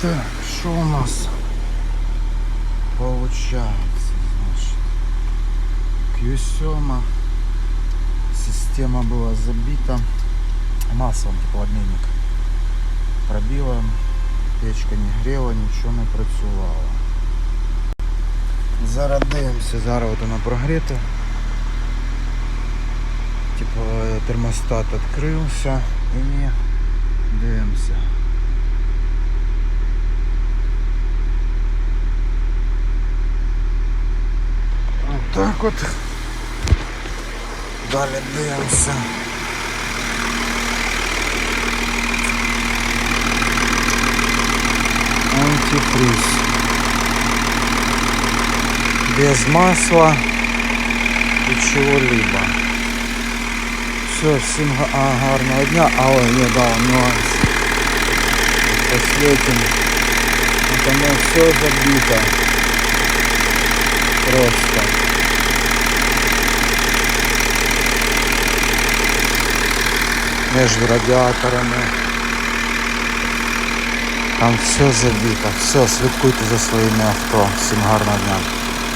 Так, що у нас получается, значит, Q7 система была забита маслом теплообмінник пробила, печка не грела, нічого не працювало. Зараз дивимося, зараз от вона прогріта. Типа термостат відкрився і дивимося. Так от. Далі дивимося. Антифриз. Без масла и чего-либо. Все, всім гарного дня. А, ой, не, да, нюанс. Посветим. Потому все забито. Просто. Между радіаторами. Там все забито. Все, слідкуйте за своїми авто. Всім гарного дня.